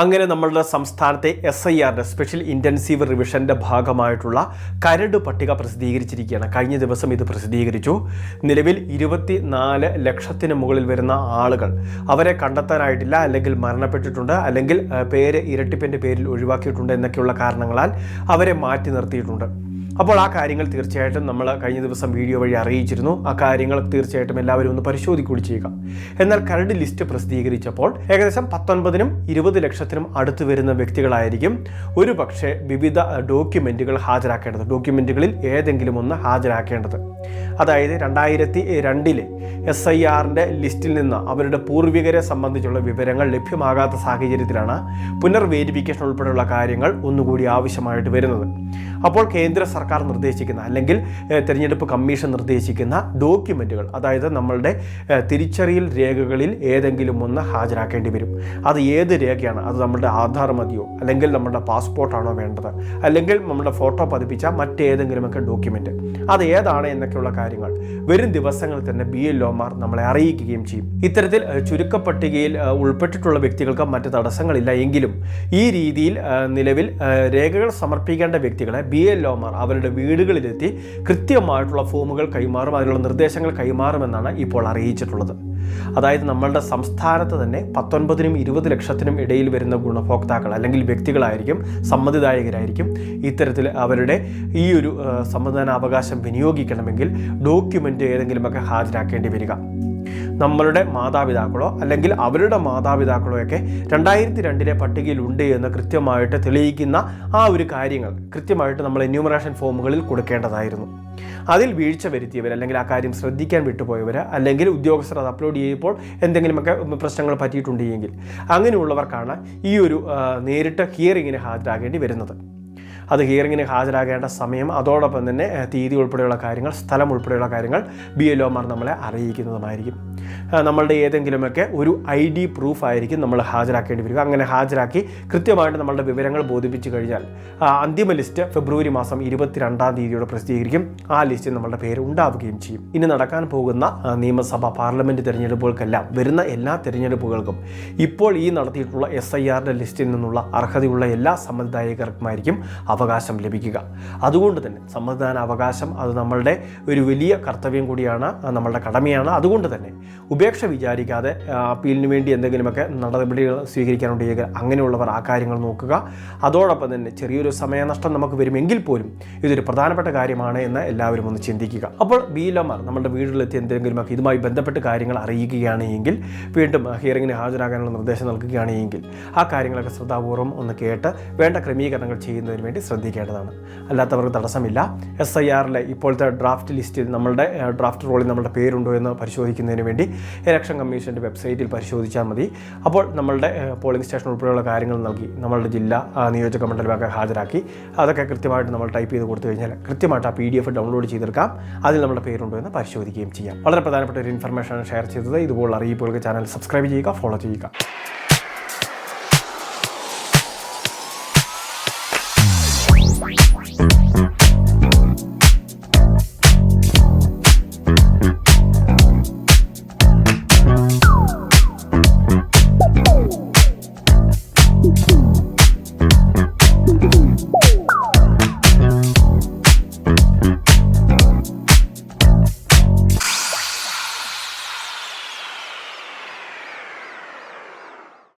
അങ്ങനെ നമ്മളുടെ സംസ്ഥാനത്തെ എസ് ഐ ആറിന്റെ സ്പെഷ്യൽ ഇന്റൻസീവ് റിവിഷന്റെ ഭാഗമായിട്ടുള്ള കരട് പട്ടിക പ്രസിദ്ധീകരിച്ചിരിക്കുകയാണ്. കഴിഞ്ഞ ദിവസം ഇത് പ്രസിദ്ധീകരിച്ചു. നിലവിൽ ഇരുപത്തി നാല് ലക്ഷത്തിന് മുകളിൽ വരുന്ന ആളുകൾ അവരെ കണ്ടെത്താനായിട്ടില്ല അല്ലെങ്കിൽ മരണപ്പെട്ടിട്ടുണ്ട് അല്ലെങ്കിൽ പേര് ഇരട്ടിപ്പിന്റെ പേരിൽ ഒഴിവാക്കിയിട്ടുണ്ട് എന്നൊക്കെയുള്ള കാരണങ്ങളാൽ അവരെ മാറ്റി നിർത്തിയിട്ടുണ്ട്. അപ്പോൾ ആ കാര്യങ്ങൾ തീർച്ചയായിട്ടും നമ്മൾ കഴിഞ്ഞ ദിവസം വീഡിയോ വഴി അറിയിച്ചിരുന്നു. ആ കാര്യങ്ങൾ തീർച്ചയായിട്ടും എല്ലാവരും ഒന്ന് പരിശോധിക്കുകയും ചെയ്യുക. എന്നാൽ കരട് ലിസ്റ്റ് പ്രസിദ്ധീകരിച്ചപ്പോൾ ഏകദേശം പത്തൊൻപതിനും ഇരുപത് ലക്ഷത്തിനും അടുത്ത് വരുന്ന വ്യക്തികളായിരിക്കും ഒരു പക്ഷേ വിവിധ ഡോക്യുമെന്റുകൾ ഹാജരാക്കേണ്ടത്. ഡോക്യുമെന്റുകളിൽ ഏതെങ്കിലും ഒന്ന് ഹാജരാക്കേണ്ടത്. അതായത് രണ്ടായിരത്തി രണ്ടിലെ എസ് ഐ ആറിന്റെ ലിസ്റ്റിൽ നിന്ന് അവരുടെ പൂർവികരെ സംബന്ധിച്ചുള്ള വിവരങ്ങൾ ലഭ്യമാകാത്ത സാഹചര്യത്തിലാണ് പുനർവേരിഫിക്കേഷൻ ഉൾപ്പെടെയുള്ള കാര്യങ്ങൾ ഒന്നുകൂടി ആവശ്യമായിട്ട് വരുന്നത്. അപ്പോൾ കേന്ദ്ര സർക്കാർ നിർദ്ദേശിക്കുന്ന അല്ലെങ്കിൽ തിരഞ്ഞെടുപ്പ് കമ്മീഷൻ നിർദ്ദേശിക്കുന്ന ഡോക്യുമെന്റുകൾ അതായത് നമ്മളുടെ തിരിച്ചറിയൽ രേഖകളിൽ ഏതെങ്കിലും ഒന്ന് ഹാജരാക്കേണ്ടി വരും. അത് ഏത് രേഖയാണ്? അത് നമ്മുടെ ആധാർ മതിയോ? അല്ലെങ്കിൽ നമ്മുടെ പാസ്പോർട്ടാണോ വേണ്ടത്? അല്ലെങ്കിൽ നമ്മുടെ ഫോട്ടോ പതിപ്പിച്ച മറ്റേതെങ്കിലുമൊക്കെ ഡോക്യുമെന്റ് അത് ഏതാണ് എന്നൊക്കെയുള്ള കാര്യങ്ങൾ വരും ദിവസങ്ങളിൽ തന്നെ ബി എൽ ഒമാർ നമ്മളെ അറിയിക്കുകയും ചെയ്യും. ഇത്തരത്തിൽ ചുരുക്കപ്പട്ടികയിൽ ഉൾപ്പെട്ടിട്ടുള്ള വ്യക്തികൾക്ക് മറ്റ് തടസ്സങ്ങളില്ല. എങ്കിലും ഈ രീതിയിൽ നിലവിൽ രേഖകൾ സമർപ്പിക്കേണ്ട വ്യക്തികളെ ബി എൽ ഒമാർ അവരുടെ വീടുകളിലെത്തി കൃത്യമായിട്ടുള്ള ഫോമുകൾ കൈമാറും അതിനുള്ള നിർദ്ദേശങ്ങൾ കൈമാറുമെന്നാണ് ഇപ്പോൾ അറിയിച്ചിട്ടുള്ളത്. അതായത് നമ്മളുടെ സംസ്ഥാനത്ത് തന്നെ പത്തൊൻപതിനും ഇരുപത് ലക്ഷത്തിനും ഇടയിൽ വരുന്ന ഗുണഭോക്താക്കൾ അല്ലെങ്കിൽ വ്യക്തികളായിരിക്കും സമ്മതിദായകരായിരിക്കും. ഇത്തരത്തിൽ അവരുടെ ഈ ഒരു സമ്മതിദാന സമ്മതിദാനാവകാശം വിനിയോഗിക്കണമെങ്കിൽ ഡോക്യുമെന്റ് ഏതെങ്കിലുമൊക്കെ ഹാജരാക്കേണ്ടി വരിക. നമ്മളുടെ മാതാപിതാക്കളോ അല്ലെങ്കിൽ അവരുടെ മാതാപിതാക്കളോ ഒക്കെ രണ്ടായിരത്തി രണ്ടിലെ പട്ടികയിൽ ഉണ്ട് എന്ന് കൃത്യമായിട്ട് തെളിയിക്കുന്ന ആ ഒരു കാര്യങ്ങൾ കൃത്യമായിട്ട് നമ്മൾ എന്യൂമറേഷൻ ഫോമുകളിൽ കൊടുക്കേണ്ടതായിരുന്നു. അതിൽ വീഴ്ച വരുത്തിയവർ അല്ലെങ്കിൽ ആ കാര്യം ശ്രദ്ധിക്കാൻ വിട്ടുപോയവർ അല്ലെങ്കിൽ ഉദ്യോഗസ്ഥർ അത് അപ്ലോഡ് ചെയ്യുമ്പോൾ എന്തെങ്കിലുമൊക്കെ പ്രശ്നങ്ങൾ പറ്റിയിട്ടുണ്ടെങ്കിൽ അങ്ങനെയുള്ളവർക്കാണ് ഈ ഒരു നേരിട്ട് ഹിയറിങ്ങിന് ഹാജരാകേണ്ടി വരുന്നത്. അത് ഹിയറിങ്ങിന് ഹാജരാകേണ്ട സമയം അതോടൊപ്പം തന്നെ തീയതി ഉൾപ്പെടെയുള്ള കാര്യങ്ങൾ സ്ഥലം ഉൾപ്പെടെയുള്ള കാര്യങ്ങൾ ബി എൽ ഒമാർ നമ്മളെ അറിയിക്കുന്നതുമായിരിക്കും. നമ്മളുടെ ഏതെങ്കിലുമൊക്കെ ഒരു ഐ ഡി പ്രൂഫ് ആയിരിക്കും നമ്മൾ ഹാജരാക്കേണ്ടി വരിക. അങ്ങനെ ഹാജരാക്കി കൃത്യമായിട്ട് നമ്മളുടെ വിവരങ്ങൾ ബോധിപ്പിച്ചു കഴിഞ്ഞാൽ അന്തിമ ലിസ്റ്റ് ഫെബ്രുവരി മാസം ഇരുപത്തിരണ്ടാം തീയതിയോടെ പ്രസിദ്ധീകരിക്കും. ആ ലിസ്റ്റിൽ നമ്മളുടെ പേര് ഉണ്ടാവുകയും ചെയ്യും. ഇനി നടക്കാൻ പോകുന്ന നിയമസഭ പാർലമെന്റ് തിരഞ്ഞെടുപ്പുകൾക്കെല്ലാം വരുന്ന എല്ലാ തിരഞ്ഞെടുപ്പുകൾക്കും ഇപ്പോൾ ഈ നടത്തിയിട്ടുള്ള എസ് ഐ ആറിന്റെ ലിസ്റ്റിൽ നിന്നുള്ള അർഹതയുള്ള എല്ലാ സമ്മതിദായകർക്കുമായിരിക്കും അവകാശം ലഭിക്കുക. അതുകൊണ്ട് തന്നെ സമ്മതിദാന അവകാശം അത് നമ്മളുടെ ഒരു വലിയ കർത്തവ്യം കൂടിയാണ് നമ്മളുടെ കടമയാണ്. അതുകൊണ്ട് തന്നെ ഉപേക്ഷ വിചാരിക്കാതെ അപ്പീലിന് വേണ്ടി എന്തെങ്കിലുമൊക്കെ നടപടികൾ സ്വീകരിക്കാനുണ്ടെങ്കിൽ അങ്ങനെയുള്ളവർ ആ കാര്യങ്ങൾ നോക്കുക. അതോടൊപ്പം തന്നെ ചെറിയൊരു സമയനഷ്ടം നമുക്ക് വരുമെങ്കിൽ പോലും ഇതൊരു പ്രധാനപ്പെട്ട കാര്യമാണ് എന്ന് എല്ലാവരും ഒന്ന് ചിന്തിക്കുക. അപ്പോൾ ബി എൽഒമാർ നമ്മുടെ വീട്ടിലെത്തി എന്തെങ്കിലുമൊക്കെ ഇതുമായി ബന്ധപ്പെട്ട് കാര്യങ്ങൾ അറിയിക്കുകയാണ് എങ്കിൽ വീണ്ടും ഹിയറിങ്ങിന് ഹാജരാകാനുള്ള നിർദ്ദേശം നൽകുകയാണെങ്കിൽ ആ കാര്യങ്ങളൊക്കെ ശ്രദ്ധാപൂർവം ഒന്ന് കേട്ട് വേണ്ട ക്രമീകരണങ്ങൾ ചെയ്യുന്നതിന് വേണ്ടി ശ്രദ്ധിക്കേണ്ടതാണ്. അല്ലാത്തവർക്ക് തടസ്സമില്ല. എസ് ഐ ആറിലെ ഇപ്പോഴത്തെ ഡ്രാഫ്റ്റ് ലിസ്റ്റിൽ നമ്മളുടെ ഡ്രാഫ്റ്റ് റോളിൽ നമ്മുടെ പേരുണ്ടോ എന്ന് പരിശോധിക്കുന്നതിന് വേണ്ടി ഇലക്ഷൻ കമ്മീഷന്റെ വെബ്സൈറ്റിൽ പരിശോധിച്ചാൽ മതി. അപ്പോൾ നമ്മളുടെ പോളിംഗ് സ്റ്റേഷൻ ഉൾപ്പെടെയുള്ള കാര്യങ്ങൾ നൽകി നമ്മളുടെ ജില്ല നിയോജക മണ്ഡലമൊക്കെ ഹാജരാക്കി. അതൊക്കെ കൃത്യമായിട്ട് നമ്മൾ ടൈപ്പ് ചെയ്ത് കൊടുത്തു കഴിഞ്ഞാൽ കൃത്യമായിട്ട് ആ പി ഡി എഫ് ഡൗൺലോഡ് ചെയ്തെടുക്കാം. അതിൽ നമ്മുടെ പേരുണ്ടോ എന്ന് പരിശോധിക്കുകയും ചെയ്യാം. വളരെ പ്രധാനപ്പെട്ട ഒരു ഇൻഫർമേഷൻ ഷെയർ ചെയ്തത്. ഇതുപോലുള്ള അറിയിപ്പുകൾക്ക് ചാനൽ സബ്സ്ക്രൈബ് ചെയ്യുക ഫോളോ ചെയ്യുക.